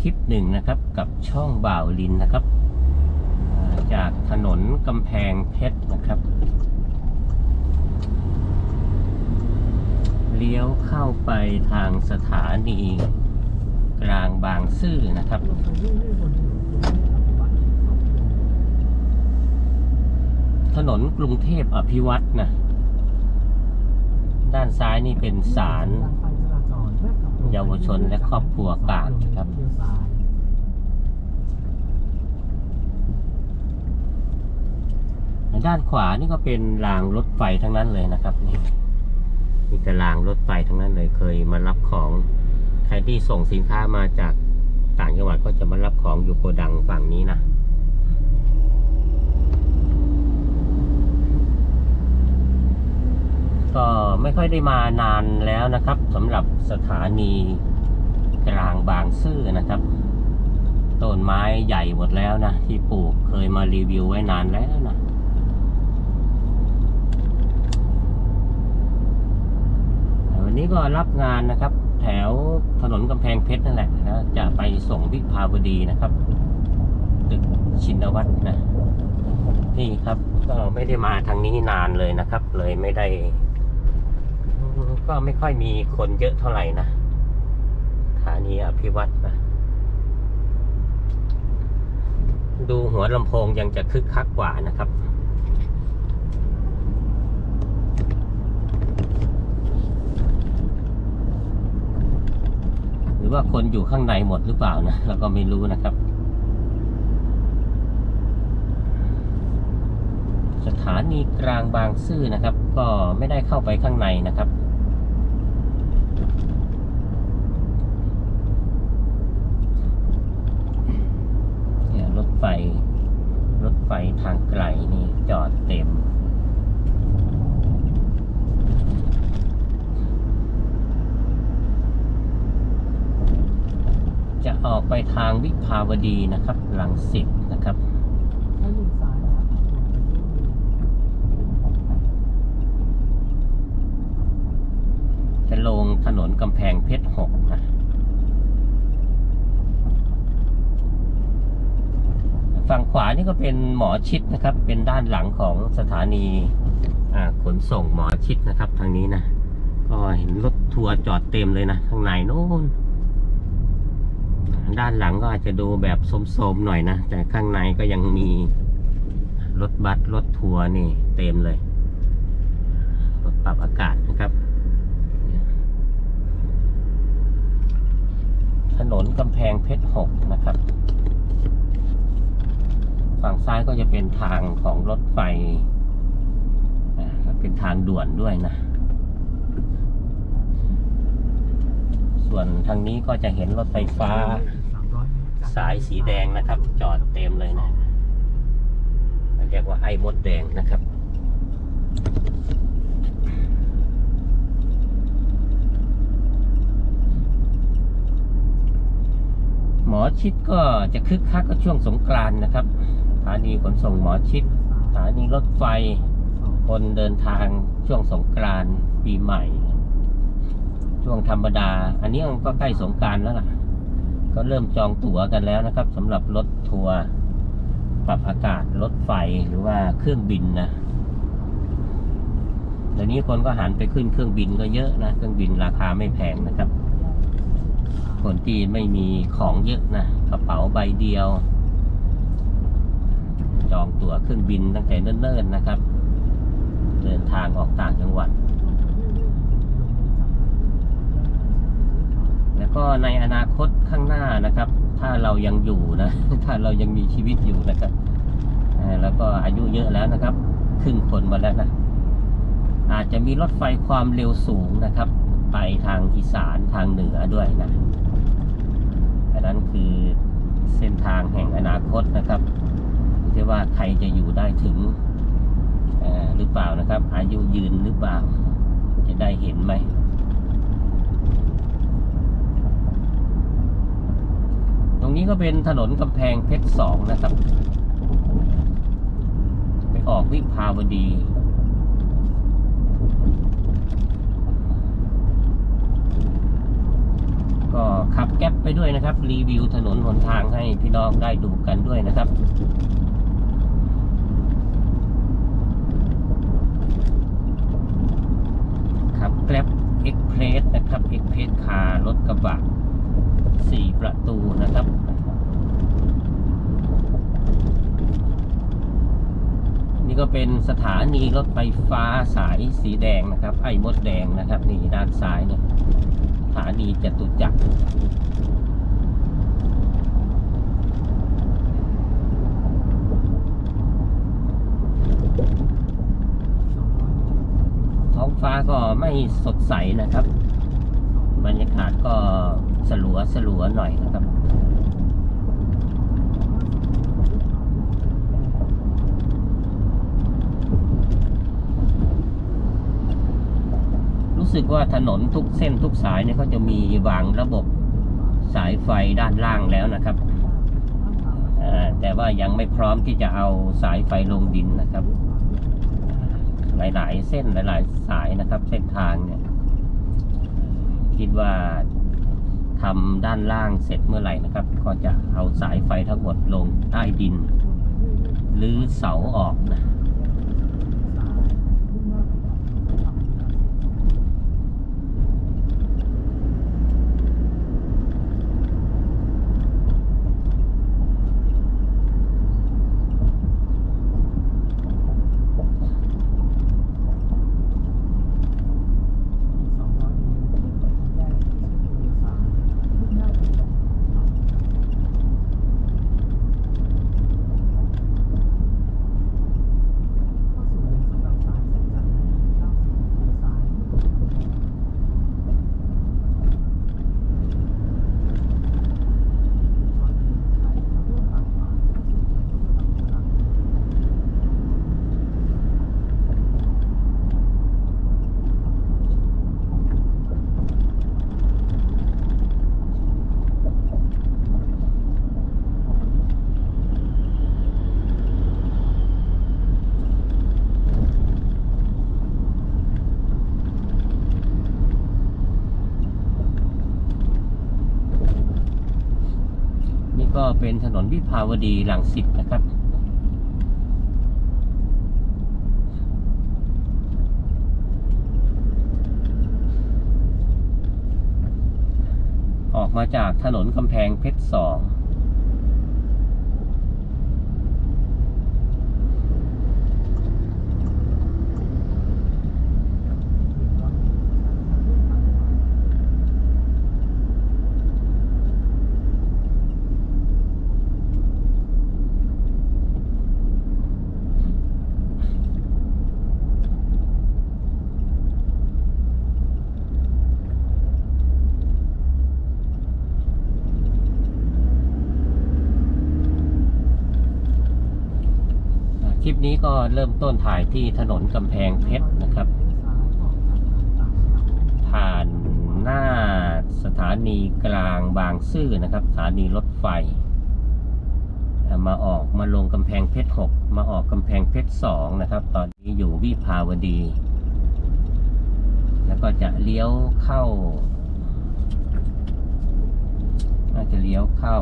คลิปหนึ่งนะครับกับช่องบ่าวลินนะครับ จากถนนกำแพงเพชรนะครับ เลี้ยวเข้าไปทางสถานี กลางบางซื่อนะครับถนนกรุงเทพอภิวัตนะ ด้านซ้ายนี่เป็นศาลเยาวชนและครอบครัวกลางครับ ด้านขวานี่ก็เป็นรางรถไฟทั้งนั้นเลยนะครับนี่มีแต่รางรถไฟทั้งนั้นเลยเคยมารับของใครที่ส่งสินค้ามาจากต่างจังหวัดก็จะมารับของอยู่โกดังฝั่งนี้นะก็ไม่ค่อยได้มานานแล้วนะครับสำหรับสถานี กลางบางซื่อนะครับต้นไม้ใหญ่หมดแล้วนะ ที่ปลูกเคยมารีวิวไว้นานแล้วนะวันนี้ก็รับงานนะครับ แถวถนนกำแพงเพชรนั่นแหละนะจะไปส่งวิภาวดีนะครับตึกชินวัตรนะ นี่ครับก็ไม่ได้มาทางนี้นานเลยนะครับ เลยไม่ได้ ก็ไม่ค่อยมีคนเยอะเท่าไหร่นะ สถานีอภิวัตรนะดูหัวลำโพงยังจะคึกคักกว่านะครับ หรือว่าคนอยู่ข้างในหมดหรือเปล่านะเราก็ไม่รู้นะครับ สถานีกลางบางซื่อนะครับ ก็ไม่ได้เข้าไปข้างในนะครับ เนี่ยรถ ไฟ รถไฟทางไกลนี่จอดเต็ม จะออกไปทางวิภาวดีนะครับ หลังสิบนะครับจะลงถนนกำแพงเพชรหกนะ ฝั่งขวา นี่ก็เป็นหมอชิดนะครับ เป็นด้านหลังของสถานีขนส่งหมอชิดนะครับ ทางนี้นะ ก็เห็นรถทัวร์จอดเต็มเลยนะข้างในโน้นด้านหลังก็อาจจะดูแบบโสมๆหน่อยนะ แต่ข้างในก็ยังมีรถบัสรถทัวร์นี่ เต็มเลยรถปรับอากาศนะครับ ถนนกำแพงเพชรหกนะครับ ฝั่งซ้ายก็จะเป็นทางของรถไฟเป็นทางด่วนด้วยนะ ส่วนทางนี้ก็จะเห็นรถไฟฟ้า สายสีแดงนะครับ จอดเต็มเลยนะเรียกว่าไอ้มดแดงนะครับหมอชิดก็จะคึกคักก็ช่วงสงกรานนะครับานีขนส่งหมอชิดสถานีรถไฟ คนเดินทางช่วงสงกรานต์ปีใหม่ ช่วงธรรมดา อันนี้มันก็ใกล้สงกรารแล้วล่ะ ก็เริ่มจองตั๋วกันแล้วนะครับสำหรับรถทัวร์ปรับอากาศรถไฟหรือว่าเครื่องบินนะเดี๋ยวนี้คนก็หันไปขึ้นเครื่องบินก็เยอะนะ เครื่องบินราคาไม่แพงนะครับ คนที่ไม่มีของเยอะนะกระเป๋าใบเดียว จองตั๋วเครื่องบินตั้งแต่เนิ่นๆนะครับ เดินทางออกต่างจังหวัด แล้วก็ในอนาคตข้างหน้านะครับ ถ้าเรายังอยู่นะ ถ้าเรายังมีชีวิตอยู่นะครับแล้วก็อายุเยอะแล้วนะครับครึ่งคนมาแล้วนะอาจจะมีรถไฟความเร็วสูงนะครับ ไปทางอีสานทางเหนือด้วยนะอันนั้นคือเส้นทางแห่งอนาคตนะครับ ที่ว่าใครจะอยู่ได้ถึงหรือเปล่านะครับ อายุยืนหรือเปล่า จะได้เห็นไหมตรงนี้ก็เป็นถนนกำแพงเพชรสองนะครับ ไปออกวิภาวดีก็ขับแก๊ปไปด้วยนะครับ รีวิวถนนหนทางให้พี่น้องได้ดูกันด้วยนะครับ ครับแกร็บเอ็กเพรสนะครับเอ็กเพรสคารถกระบะสี่ประตูนะครับนี่ก็เป็นสถานีรถไฟฟ้าสายสีแดงนะครับ ไอ้มดแดงนะครับ นี่ด้านซ้ายเนี่ยสถานีจตุจักร ท้อง ฟ้าก็ไม่สดใสนะครับ บรรยากาศก็สลัวสลัวหน่อยนะครับรู้สึกว่าถนนทุกเส้นทุกสายเนี่ยเขาจะมีวางระบบสายไฟด้านล่างแล้วนะครับ แต่ว่ายังไม่พร้อมที่จะเอาสายไฟลงดินนะครับ หลาย ๆ เส้นหลาย ๆ สายนะครับ เส้นทางเนี่ย คิดว่าทำด้านล่างเสร็จเมื่อไหร่นะครับ ก็จะเอาสายไฟทั้งหมดลงใต้ดิน หรือเสาออกนะ ก็เป็นถนนวิภาวดีหลังสิบนะครับออกมาจากถนนกำแพงเพชรสอง ค ลิปนี้ก็เริ่มต้นถ่ายที่ถนนกำแพงเพชรนะครับ ผ่านหน้าสถานีกลางบางซื่อนะครับ สถานีรถไฟ มาออกมาลงกำแพงเพชรหกมาออกกำแพงเพชรสองนะครับ ตอนนี้อยู่วิภาวดี แล้วก็จะเลี้ยวเข้าน่าจะเลี้ยวเข้า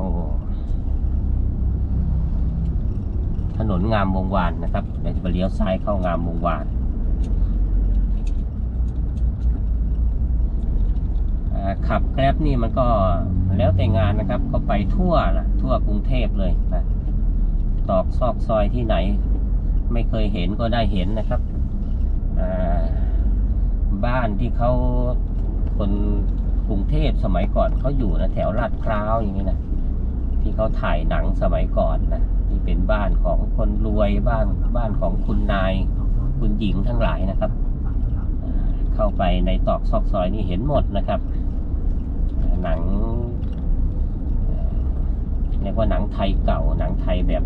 ถนนงามวงวานนะครับเดี๋ยวจะไปเลี้ยวซ้ายเข้างามวงวานขับแกร็บนี่มันก็แล้วแต่งานนะครับ ก็ไปทั่วนะทั่วกรุงเทพเลยนะตอกซอกซอยที่ไหน ไม่เคยเห็นก็ได้เห็นนะครับบ้านที่เขาคนกรุงเทพสมัยก่อนเขาอยู่นะแถวลาดพร้าวอย่างนี้นะที่เขาถ่ายหนังสมัยก่อนนะ เป็นบ้านของคนรวยบ้านบ้านของคุณนาย คุณหญิงทั้งหลายนะครับ เข้าไปในตอกซอกซอยนี่เห็นหมดนะครับ หนังเรียกว่าหนังไทยเก่าหนังไทยแบบ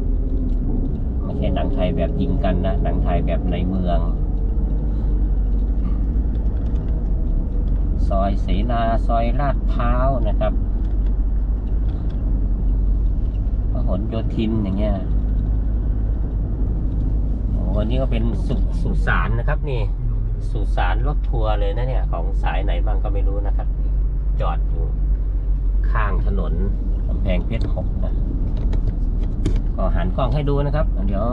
ไม่ใช่หนังไทยแบบยิงกันนะหนังไทยแบบในเมือง ซอยเสนาซอยลาดพร้าวนะครับพหลโยธินอย่างเงี้ย วันนี้ก็เป็นสุสสานนะครับ นี่สุสานรถทัวร์เลยนะเนี่ย ของสายไหนบ้างก็ไม่รู้นะครับ จอดอยู่ข้างถนนกำแพงเพชรหกนะก็หันกล้องให้ดูนะครับ เดี๋ยว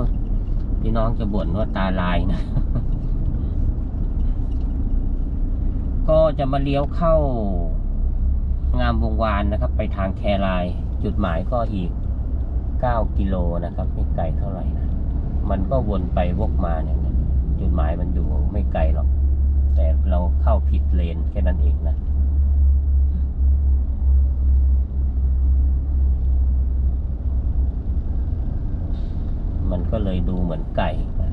พี่น้องจะบ่นว่าตาลายนะ ก็จะมาเลี้ยวเข้างามวงวานนะครับ ไปทางแคราย จุดหมายก็อีก 9 กิโลนะครับ ไม่ไกลเท่าไหร่นะ มันก็วนไปวกมาเนี่ยจุดหมายมันอยู่ไม่ไกลหรอก แต่เราเข้าผิดเลนแค่นั้นเองนะมันก็เลยดูเหมือนไก่นะ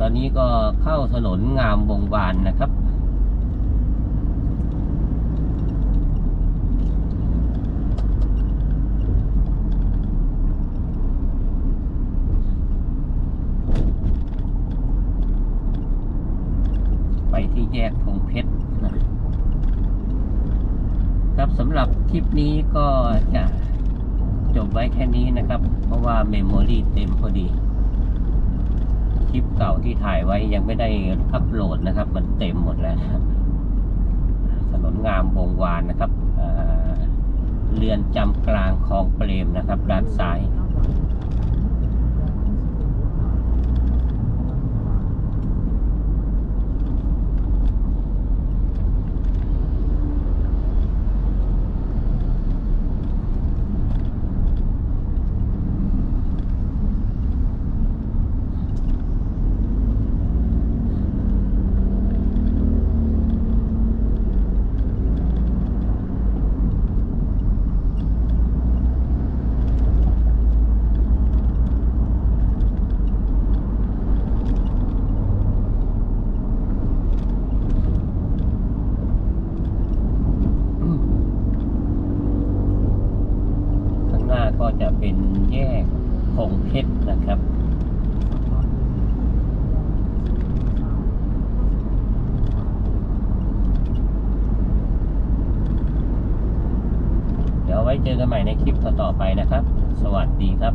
ตอ นี้ก็เข้าถนนงามวงวานนะครับ ไปที่แยกพงเพชรนะครับสำหรับคลิปนี้ก็จะจบไว้แค่นี้นะครับ เพราะว่าเมมโมรีเต็มพอดี คลิปเก่าที่ถ่ายไว้ยังไม่ได้อัปโหลดนะครับ มันเต็มหมดแล้วนะครับ ถนนงามวงวานนะครับเรือนจำกลางคลองเปรมนะครับด้านซ้าย ข้างหน้าก็จะเป็นแยก พงเพชรนะครับเดี๋ยวไว้เจอกันใหม่ในคลิปต่อๆไปนะครับ สวัสดีครับ